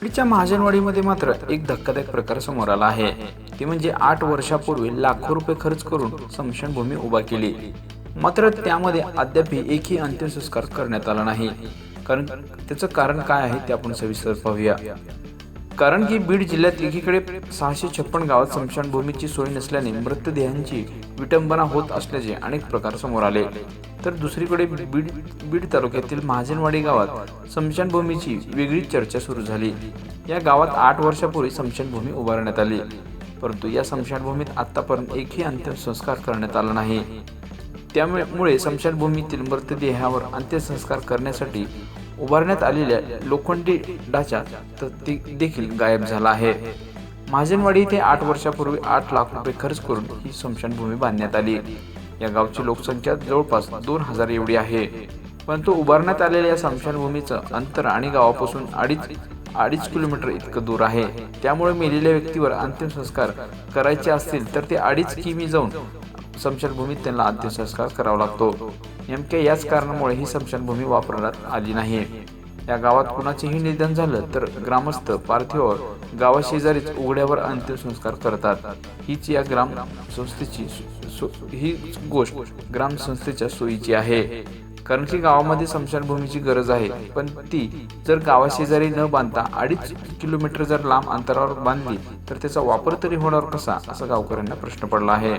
बीडच्या महाजनवाडीमध्ये मात्र एक धक्कादायक प्रकार समोर आला आहे. ते म्हणजे आठ वर्षापूर्वी लाखो रुपये खर्च करून स्मशानभूमी उभा केली. मात्र त्यामध्ये अद्यापही एकही अंतिम संस्कार करण्यात आला नाही. कारण त्याचं कारण काय आहे ते आपण सविस्तर पाहूया. कारण की बीड जिल्ह्यात एकीकडे सहाशे छप्पन गावात स्मशानभूमीची सोय नसल्याने मृतदेहांची विटंबना होत असल्याचे अनेक प्रकार समोर आले. तर दुसरीकडे बीड बीड तालुक्यातील महाजनवाडी गावात स्मशानभूमीची वेगळी चर्चा सुरू झाली. या गावात आठ वर्षापूर्वी स्मशानभूमी उभारण्यात आली. परंतु या स्मशानभूमीत आतापर्यंत एकही अंत्यसंस्कार करण्यात आला नाही. त्यामुळे स्मशानभूमीतील मृतदेहावर अंत्यसंस्कार करण्यासाठी उभारण्यात आलेल्या लोखंडी ढाचा तर देखील गायब झाला आहे. महाजनवाडी येथे आठ वर्षापूर्वी आठ लाख रुपये खर्च करून ही स्मशानभूमी बांधण्यात आली. या गावची लोकसंख्या जवळपास दोन हजार एवढी आहे. परंतु उभारण्यात आलेल्या या स्मशानभूमीचं अंतर आणि गावापासून अडीच अडीच किलोमीटर इतकं दूर आहे. त्यामुळे मेलेल्या व्यक्तीवर अंतिम संस्कार करायचे असतील तर ते अडीच किमी जाऊन स्मशानभूमीत त्यांना अंत्यसंस्कार करावा लागतो. नेमक्या याच कारणामुळे ही स्मशानभूमी वापरण्यात आली नाही या गावात कुणाचेही निधन झालं तर ग्रामस्थ पार्थिवावर गावाशेजारीच उघड्यावर अंत्यसंस्कार करतात. हीच या ग्राम संस्थेची ही गोष्ट ग्रामसंस्थेच्या सोयीची आहे. कारण की गावामध्ये स्मशानभूमीची गरज आहे पण ती जर गावाशेजारी न बांधता अडीच किलोमीटर जर लांब अंतरावर बांधली तर त्याचा वापर तरी होणार कसा असा गावकऱ्यांना प्रश्न पडला आहे.